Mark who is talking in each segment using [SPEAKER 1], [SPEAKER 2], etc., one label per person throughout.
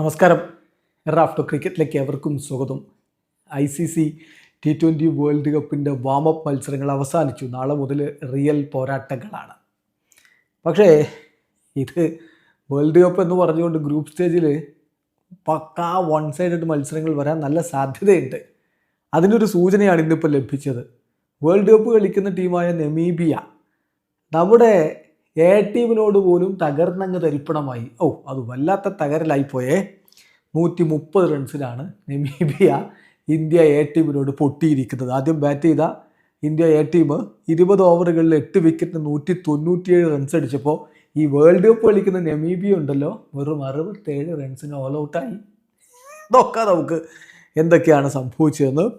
[SPEAKER 1] നമസ്കാരം. റാഫ്റ്റോ ക്രിക്കറ്റിലേക്ക് എവർക്കും സ്വാഗതം. I C C T twenty world കപ്പിന്റെ വാമപ്പ് മത്സരങ്ങൾ അവസാനിച്ചു. നാളെ മുതൽ റിയൽ പോരാട്ടങ്ങളാണ്. പക്ഷേ ഇത് വേൾഡ് കപ്പ് എന്ന് പറഞ്ഞുകൊണ്ട് ഗ്രൂപ്പ് സ്റ്റേജിൽ പക്കാ വൺ സൈഡഡ് മത്സരങ്ങൾ വരാൻ നല്ല സാധ്യതയുണ്ട്. അതിനൊരു സൂചനയാണ് ഇന്നിപ്പോൾ ലഭിച്ചത്. വേൾഡ് കപ്പ് കളിക്കുന്ന ടീമായ നെമീബിയ നമ്മുടെ എ ടീമിനോട് പോലും തകർന്നങ്ങ് തരിപ്പണമായി. ഓ അത് വല്ലാത്ത തകരലായിപ്പോയേ. നൂറ്റി മുപ്പത് റൺസിലാണ് നെമീബിയ ഇന്ത്യ എ ടീമിനോട് പൊട്ടിയിരിക്കുന്നത്. ആദ്യം ബാറ്റ് ചെയ്ത ഇന്ത്യ എ ടീം ഇരുപത് ഓവറുകളിൽ എട്ട് വിക്കറ്റിന് നൂറ്റി തൊണ്ണൂറ്റിയേഴ് റൺസ് അടിച്ചപ്പോൾ ഈ വേൾഡ് കപ്പ് കളിക്കുന്ന നെമീബിയ ഉണ്ടല്ലോ വെറും അറുപത്തേഴ് റൺസിന് ഓൾ ഔട്ടായി നോക്കാം നമുക്ക് എന്തൊക്കെയാണ് സംഭവിച്ചതെന്ന്.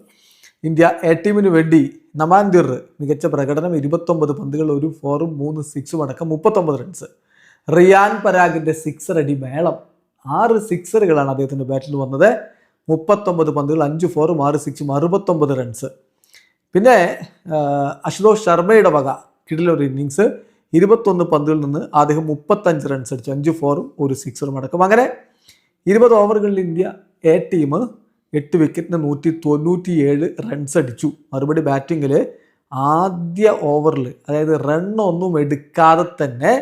[SPEAKER 1] ഇന്ത്യ എ ടീമിന് വേണ്ടി നമാന്തിർ മികച്ച പ്രകടനം ഇരുപത്തൊമ്പത് പന്തുകൾ ഒരു ഫോറും മൂന്ന് സിക്സും അടക്കം മുപ്പത്തൊമ്പത് റൺസ് റിയാൻ പരാഗിന്റെ സിക്സർ അടി മേളം. ആറ് സിക്സറുകളാണ് അദ്ദേഹത്തിന്റെ ബാറ്റിൽ വന്നത്. മുപ്പത്തൊമ്പത് പന്തുകൾ അഞ്ച് ഫോറും ആറ് സിക്സും അറുപത്തൊമ്പത് റൺസ് പിന്നെ അശുതോഷ് ശർമ്മയുടെ വക കിടിലൊരു ഇന്നിങ്സ് ഇരുപത്തൊന്ന് പന്തുകളിൽ നിന്ന് അദ്ദേഹം മുപ്പത്തഞ്ച് റൺസ് അടിച്ചു. അഞ്ച് ഫോറും ഒരു സിക്സറും അടക്കം. അങ്ങനെ ഇരുപത് ഓവറുകളിൽ ഇന്ത്യ എ ടീം എട്ട് വിക്കറ്റിന് നൂറ്റി തൊണ്ണൂറ്റി ഏഴ് റൺസ് അടിച്ചു. മറുപടി ബാറ്റിങ്ങിൽ ആദ്യ ഓവറിൽ അതായത് റണ്ണൊന്നും എടുക്കാതെ തന്നെ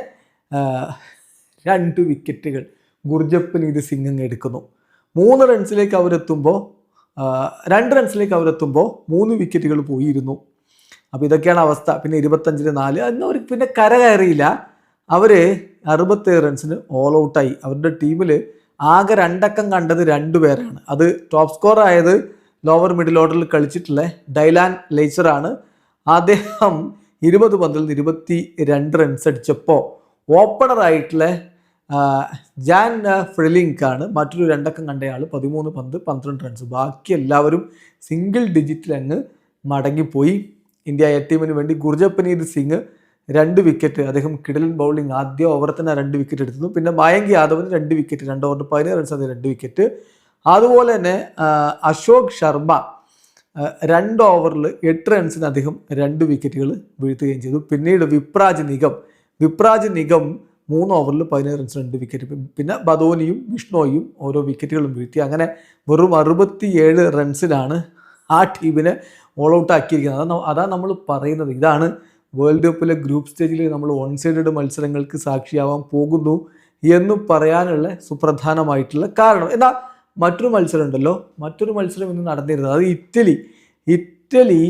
[SPEAKER 1] രണ്ട് വിക്കറ്റുകൾ ഗുർജപ്നീത് സിംഗ് അങ്ങ് എടുക്കുന്നു. മൂന്ന് റൺസിലേക്ക് അവരെത്തുമ്പോൾ രണ്ട് റൺസിലേക്ക് അവരെത്തുമ്പോൾ മൂന്ന് വിക്കറ്റുകൾ പോയിരുന്നു. അപ്പോൾ ഇതൊക്കെയാണ് അവസ്ഥ. പിന്നെ ഇരുപത്തഞ്ചിന് നാല് അന്ന് അവർക്ക് പിന്നെ കര കയറിയില്ല. അവർ അറുപത്തേഴ് റൺസിന് ഓൾ ഔട്ടായി അവരുടെ ടീമിൽ ആകെ രണ്ടക്കം കണ്ടത് രണ്ടുപേരാണ് അത് ടോപ്പ് സ്കോർ ആയത് ലോവർ മിഡിൽ ഓർഡറിൽ കളിച്ചിട്ടുള്ള ഡൈലാൻ ലേച്ചറാണ് അദ്ദേഹം ഇരുപത് പന്തിൽ നിന്ന് ഇരുപത്തി രണ്ട് റൺസ് അടിച്ചപ്പോൾ ഓപ്പണറായിട്ടുള്ള ജാൻ ഫ്രിലിങ്കാണ് മറ്റൊരു രണ്ടക്കം കണ്ടയാൾ പതിമൂന്ന് പന്ത് പന്ത്രണ്ട് റൺസ് ബാക്കി എല്ലാവരും സിംഗിൾ ഡിജിറ്റിൽ അങ്ങ് മടങ്ങിപ്പോയി. ഇന്ത്യ എ ടീമിന് വേണ്ടി ഗുർജപ്പനീത് സിംഗ് രണ്ട് വിക്കറ്റ് അദ്ദേഹം കിടലൻ ബൗളിംഗ് ആദ്യ ഓവർ തന്നെ രണ്ട് വിക്കറ്റ് എടുത്തു. പിന്നെ മയങ്ക് യാദവിന് രണ്ട് വിക്കറ്റ് രണ്ട് ഓവറിൽ പതിനേഴ് റൺസ് രണ്ട് വിക്കറ്റ് അതുപോലെ തന്നെ അശോക് ശർമ്മ രണ്ട് ഓവറിൽ എട്ട് റൺസിന് അദ്ദേഹം രണ്ട് വിക്കറ്റുകൾ വീഴ്ത്തുകയും ചെയ്തു. പിന്നീട് വിപ്രാജ് നിഗം. വിപ്രാജ് നിഗം മൂന്ന് ഓവറിൽ പതിനേഴ് റൺസ് രണ്ട് വിക്കറ്റ് പിന്നെ ബദോനിയും വിഷ്ണോയും ഓരോ വിക്കറ്റുകളും വീഴ്ത്തി. അങ്ങനെ വെറും അറുപത്തിയേഴ് റൺസിലാണ് ആ ടീമിനെ ഓൾ ഔട്ട് ആക്കിയിരിക്കുന്നത്. അതാണ് നമ്മൾ പറയുന്നത്. ഇതാണ് വേൾഡ് കപ്പിലെ ഗ്രൂപ്പ് സ്റ്റേജിൽ നമ്മൾ വൺ സൈഡഡ് മത്സരങ്ങൾക്ക് സാക്ഷിയാവാൻ പോകുന്നു എന്ന് പറയാനുള്ള സുപ്രധാനമായിട്ടുള്ള കാരണം. എന്നാൽ മറ്റൊരു മത്സരം ഉണ്ടല്ലോ. മറ്റൊരു മത്സരം ഇന്ന് നടന്നിരുന്നത് അത് ഇറ്റലി. ഇറ്റലി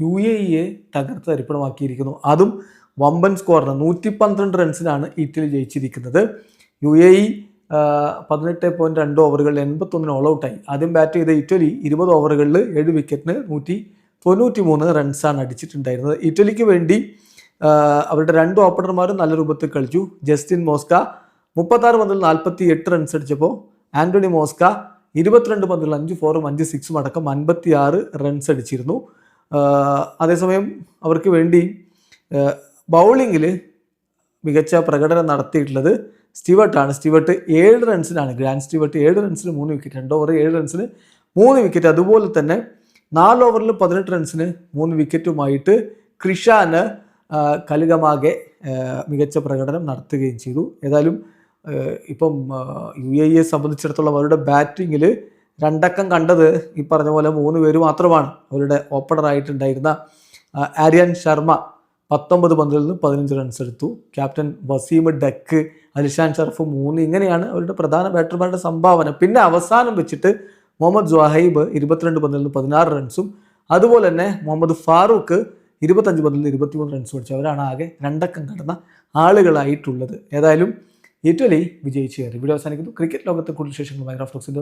[SPEAKER 1] യു എ ഇയെ തകർത്ത് അരിപ്പണമാക്കിയിരിക്കുന്നു അതും വമ്പൻ സ്കോറിന് നൂറ്റി പന്ത്രണ്ട് റൺസിനാണ് ഇറ്റലി ജയിച്ചിരിക്കുന്നത്. യു എ ഇ പതിനെട്ട് പോയിന്റ് രണ്ട് ഓവറുകളിൽ എൺപത്തൊന്നിന് ഓൾ ഔട്ടായി ആദ്യം ബാറ്റ് ചെയ്ത ഇറ്റലി ഇരുപത് ഓവറുകളിൽ ഏഴ് വിക്കറ്റിന് നൂറ്റി തൊണ്ണൂറ്റി മൂന്ന് റൺസാണ് അടിച്ചിട്ടുണ്ടായിരുന്നത്. ഇറ്റലിക്ക് വേണ്ടി അവരുടെ രണ്ട് ഓപ്പണർമാരും നല്ല രൂപത്തിൽ കളിച്ചു. ജസ്റ്റിൻ മോസ്ക മുപ്പത്താറ് പന്തിൽ നാൽപ്പത്തി എട്ട് റൺസ് അടിച്ചപ്പോൾ ആന്റണി മോസ്ക ഇരുപത്തിരണ്ട് പന്തിൽ അഞ്ച് ഫോറും അഞ്ച് സിക്സും അടക്കം അൻപത്തി ആറ് റൺസ് അടിച്ചിരുന്നു അതേസമയം അവർക്ക് വേണ്ടി ബൗളിങ്ങിൽ മികച്ച പ്രകടനം നടത്തിയിട്ടുള്ളത് സ്റ്റിവർട്ടാണ് സ്റ്റിവർട്ട് ഏഴ് റൺസിനാണ് ഗ്രാൻഡ് സ്റ്റിവർട്ട് ഏഴ് റൺസിന് മൂന്ന് വിക്കറ്റ് രണ്ട് ഓവർ ഏഴ് റൺസിന് മൂന്ന് വിക്കറ്റ് അതുപോലെ തന്നെ നാല് ഓവറിൽ പതിനെട്ട് റൺസിന് മൂന്ന് വിക്കറ്റുമായിട്ട് ക്രിഷാന് കലുകമാകെ മികച്ച പ്രകടനം നടത്തുകയും ചെയ്തു. ഏതായാലും ഇപ്പം യു എ ഇയെ സംബന്ധിച്ചിടത്തോളം അവരുടെ ബാറ്റിങ്ങിൽ രണ്ടക്കം കണ്ടത് ഈ പറഞ്ഞ പോലെ മൂന്ന് പേര് മാത്രമാണ്. അവരുടെ ഓപ്പണറായിട്ടുണ്ടായിരുന്ന ആര്യൻ ശർമ്മ പത്തൊമ്പത് പന്തിൽ നിന്ന് പതിനഞ്ച് റൺസ് എടുത്തു. ക്യാപ്റ്റൻ വസീം ഡക്ക് അലിഷാൻ ഷർഫ് മൂന്ന് ഇങ്ങനെയാണ് അവരുടെ പ്രധാന ബാറ്റർമാരുടെ സംഭാവന. പിന്നെ അവസാനം വെച്ചിട്ട് മുഹമ്മദ് ജുഹൈബ് ഇരുപത്തിരണ്ട് പന്തിൽ നിന്ന് പതിനാറ് റൺസും അതുപോലെ തന്നെ മുഹമ്മദ് ഫാറൂഖ് ഇരുപത്തഞ്ച് പന്തിൽ നിന്ന് ഇരുപത്തിമൂന്ന് റൺസ് അടിച്ചു. അവരാണ് ആകെ രണ്ടക്കം കടന്ന ആളുകളായിട്ടുള്ളത്. ഏതായാലും ഇറ്റലി വിജയിച്ചു കയറി. വീഡിയോ അവസാനിക്കുന്നു. ക്രിക്കറ്റ് ലോകത്തെ കൂടുതൽ ശേഷങ്ങൾ മൈക്രോഫ്ലോക്സിന്റെ